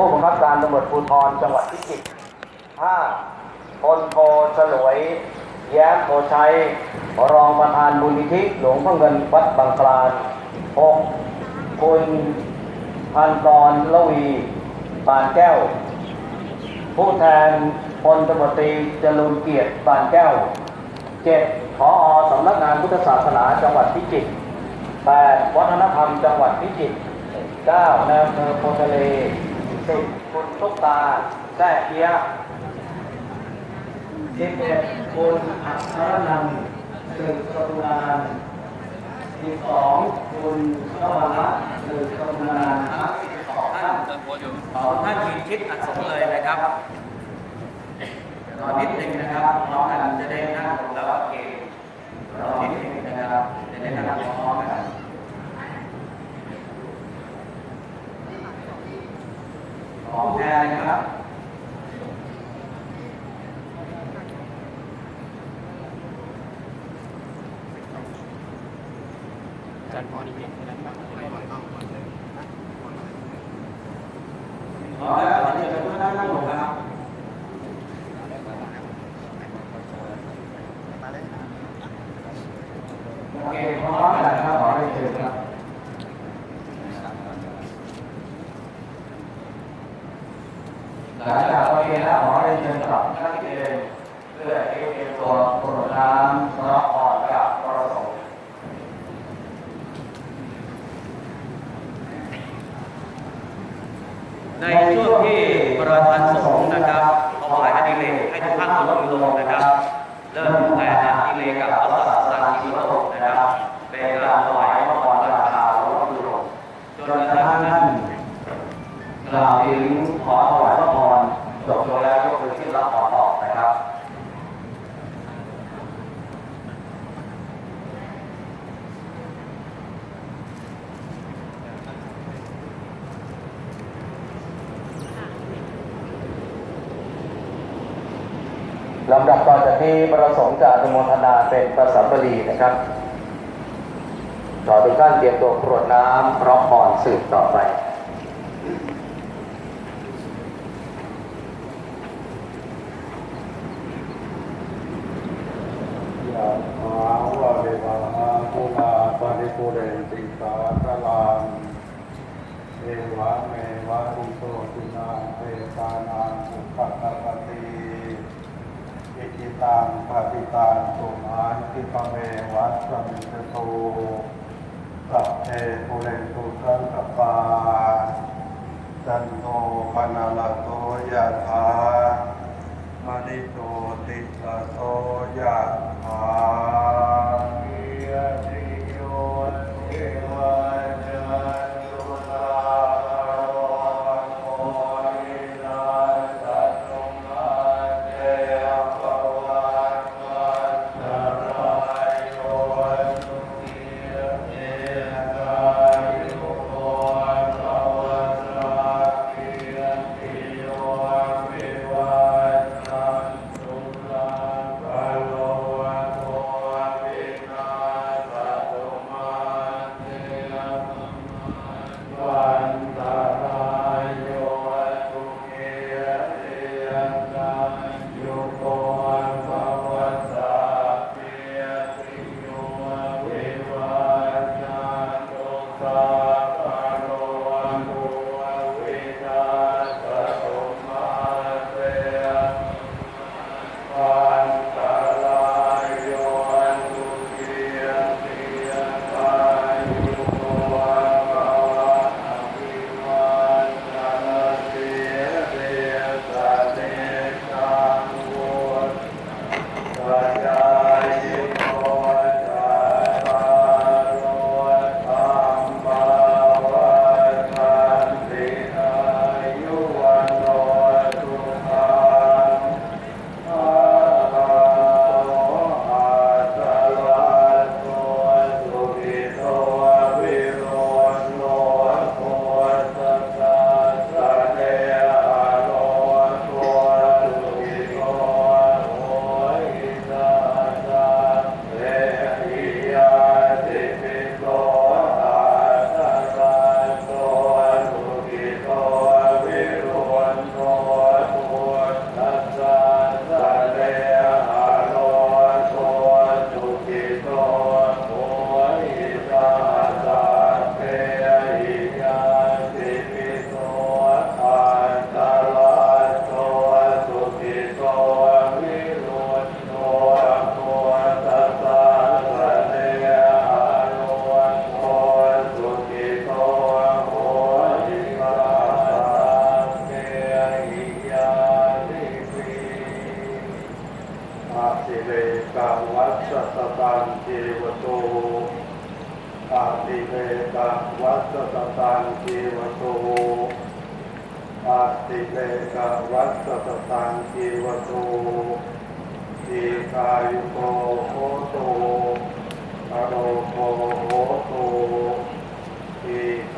ผู้บังคับการตำรวจภูธรจังหวัดพิจิตร 5. พลโทฉลวย แย้มโพชัย รองประธานมูลนิธิหลวงพ่อเงินวัดบางคลาน 6. คุณพันกรละวีปานแก้ว ผู้แทนพลตำรวจตรีจรูนเกียรติปานแก้ว 7. ผออสำนักงานพุทธศาสนาจังหวัดพิจิตร 8. วัฒนธรรมจังหวัดพิจิตร 9. นายอำเภอโพทะเล 10. คุณตุ๊กตาแซ่เอียะ 11. คุณอัครนันสืบสกุลาน 12. คุณนวรัตน์สืบสกุลานทั้ง12ท่านของท่านยืนชิดอัดสงเลยนะครับรอนิดหนึ่งนะครับน้องกันจะได้นั่งแล้วโอเครอนิดหนึ่งนะครับจะได้นั่งพร้อมกัน ของแทนครับ จันพอดีเองนะครับ ขอแล้วขอเชิญทุกท่านนั่งลงนะครับโอเคพร้อมกันครับขอให้เชิญครับ หลังจากโอเคแล้วขอให้เชิญกลับนั่งที่เดิมเพื่อเอ็นเอตัวกรดน้ำพรับอ่อนกับประสงค์ในช่วงที่ประธานสงฆ์นะครับถวายอดิเรกให้ทุกท่านลงลงนะครับ เริ่มตั้งแต่อดิเรกกับอัลลอฮ์สังกีวะโลกนะครับ เป็นการถวายพระพรราคาหลวงปู่หลวงจนกระทั่งงท่านนกล่าวถึงขอถวายพระพร จบลงแล้วยกมือขึ้นรับพรต่อนะครับลำดับต่อจากนี้ประสงค์จะอนุโมทนาเป็นประสัมบรีนะครับ ขอทุกท่านเตรียมตัวกรวดน้ำพร้อมพรสืบต่อไป ยะถาวะริวะหาภูราปริปุเรนติสาคลังเอวะเมวะอิโตตินังเปตานังอุปกปติอิจิตังปฏิตังสุมาทิปะเมวัสสมิจโตสัพเพปุเรนตุสังกปา จันโทปนาลโตยะถามณิโตติสะโตยะถามิยติโยเทวาจัน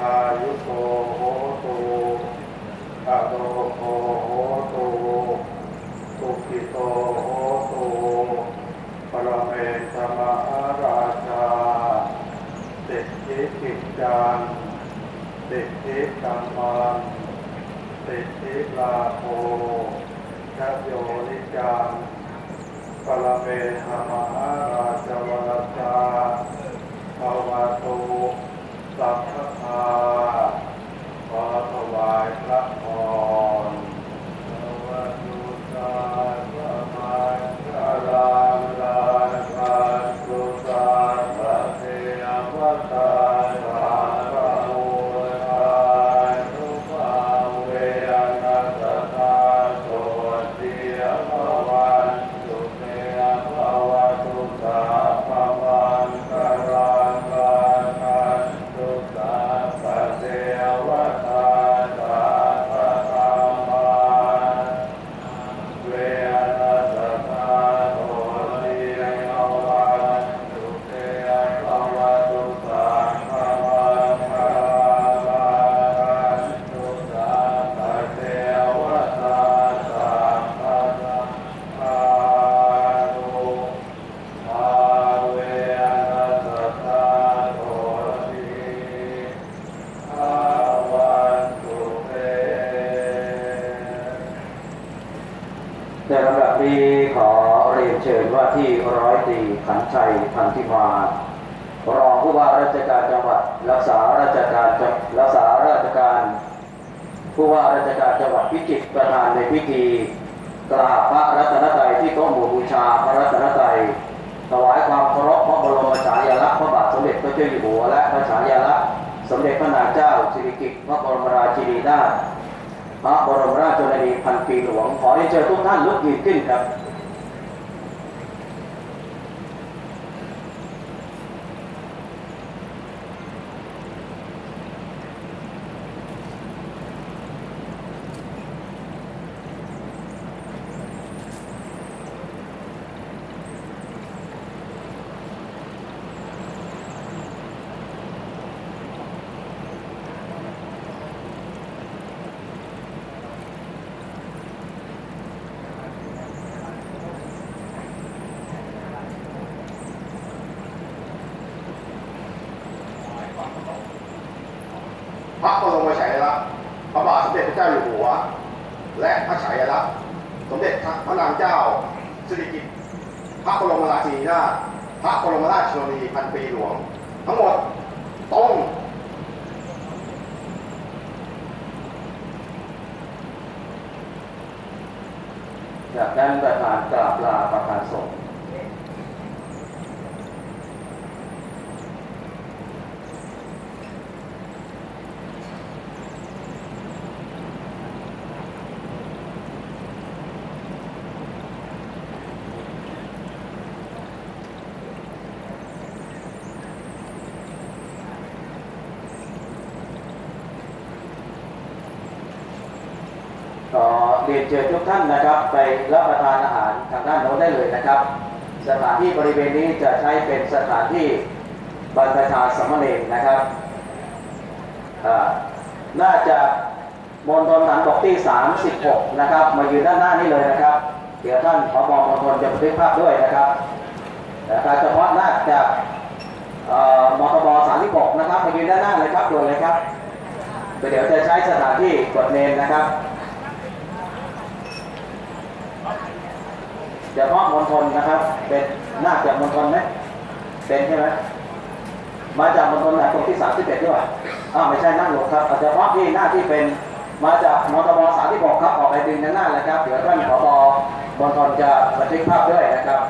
ทีคายุโตโหโตอโรโกโหโตสุขิโตโหโตปรเมศมหาราชาสิทธิกิจานสิทธิกรรมันสิทธิลาโภชโยนิจานปรเมหมหาราชวรชาภาวะโต สัพพทา เชิญว่าที่ร้อยตรีขันชัยพันธิมารองผู้ว่าราชการจังหวัด รักษาราชการรักษาราชการ ผู้ว่าราชการจังหวัดพิจิตรประธานในพิธีกราบพระรัตนตรัยที่โต๊ะหมู่บูชาพระรัตนตรัยถวายความเคารพพระบรมฉายาลักษณ์พระบาทสมเด็จพระเจ้าอยู่หัวและพระฉายาลักษณ์สมเด็จพระนางเจ้าสิริกิติ์พระบรมราชินีนาถพระบรมราชชนนีพันปีหลวงขอให้เชิญทุกท่านลุกยืนขึ้นครับ พระบรมฉายาลักษณ์พระบาทสมเด็จพระเจ้าอยู่หัว และพระฉายาลักษณ์สมเด็จพระนางเจ้าสิริกิติ์พระบรมราชินีนาถพระบรมราชชนนีพันปีหลวง ทั้งหมดต้องจากนั้นประธานกราบลาประธานสงฆ์ ก็เรียนเชิญทุกท่านนะครับ ไปรับประทานอาหารทางด้านโน้นได้เลยนะครับ สถานที่บริเวณนี้จะใช้เป็นสถานที่บรรพชาสมณรนะครับน่าจะมณฑลฐานบกที่ 36 นะครับ มายืนด้านหน้านี้เลยนะครับ เดี๋ยวท่านผบมณฑลจะบันทึกภาพด้วยนะครับนะครับเฉพาะน่าจะเอ่อมทบ36 นะครับ มายืนด้านหน้าเลยครับด่วนเลยครับเดี๋ยวจะใช้สถานที่กดเนนนะครับ เฉพาะมณฑลนะครับ เป็นน่าจะมณฑลไหมเป็นใช่ไหมมาจากมณฑลไหนตรงที่31ด้วยอ้าวไม่ใช่นั่งหลบครับเอาเฉพาะที่หน้าที่เป็นมาจากมตบสานที่บ36ครับออกไปดึงด้านหน้าเลยครับเดี๋ยวท่านผบมณฑลจะบันทึกภาพด้วยนะครับ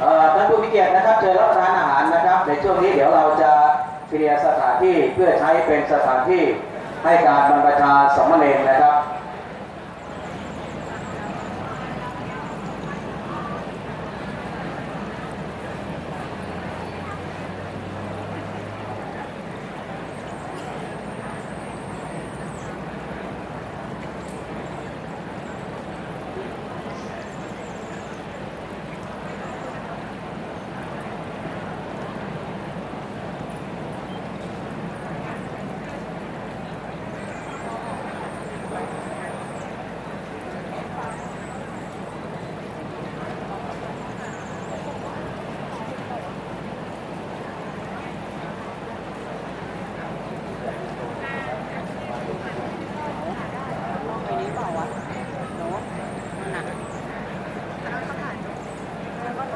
เอ่อท่านผู้มีเกียรตินะครับเชิญรับประทานอาหารนะครับในช่วงนี้เดี๋ยวเราจะเคลียร์สถานที่เพื่อใช้เป็นสถานที่ ให้การบรรพชาสามเณรนะครับ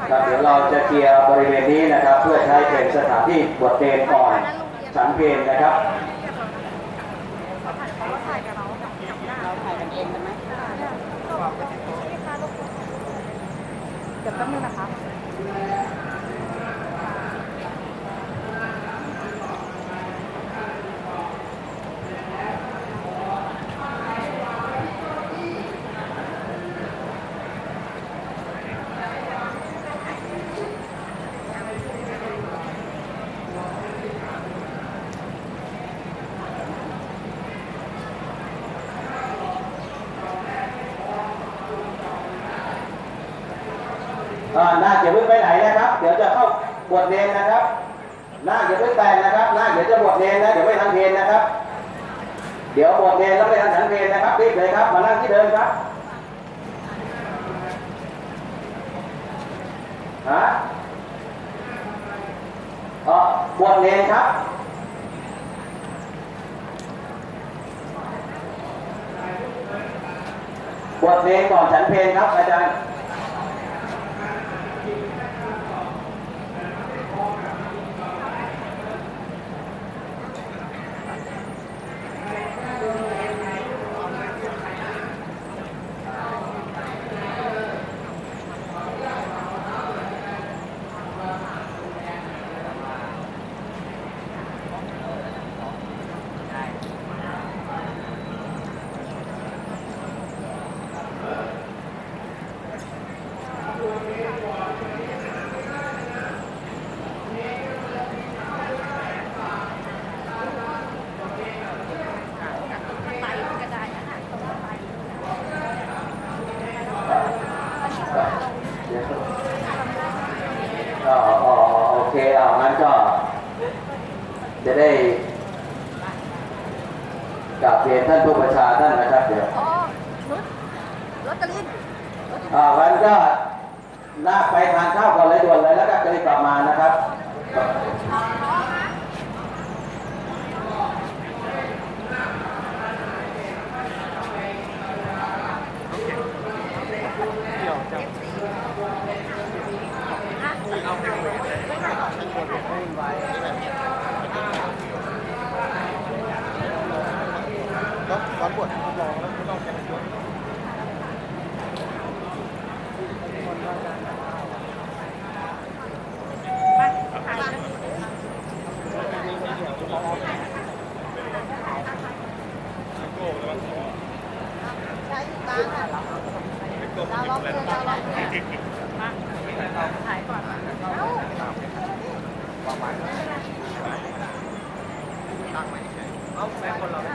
ข ครับ เดี๋ยวเราจะเคลียร์บริเวณนี้นะครับ เพื่อใช้เป็นสถานที่บวชเตนก่อนฉันเพลงนะครับเดี๋ยวแป๊บนึงนะคะ เพิ่งไปไหนนะครับ เดี๋ยวจะเข้าบวชเนนนะครับนาคอย่าเพิ่งแต่งนะครับนาคเดี๋ยวจะบวชเนนนะเดี๋ยวไม่ทันเพนนะครับ เดี๋ยวบวชเนนแล้วไม่ทันฉันเพนนะครับรีบเลยครับ มานั่งที่เดิมครับฮะอ๋อบวชเนนครับบวชเนนก่อนฉันเพลนครับอาจารย์ เอางั้นก็ จะได้กลับเรียนท่านผู้ประชาท่านนะครับ เดี๋ยวอ๋อชุดลอตเตอรี่อ่างั้นก็ลากไปทานข้าวก่อนเลยด่วนเลยแล้วก็จะได้กลับมานะครับ ใช้อยู่บ้างอะเรา ล็อกเลยเราล็อกเลยมาถ่าแม่คนเอ้า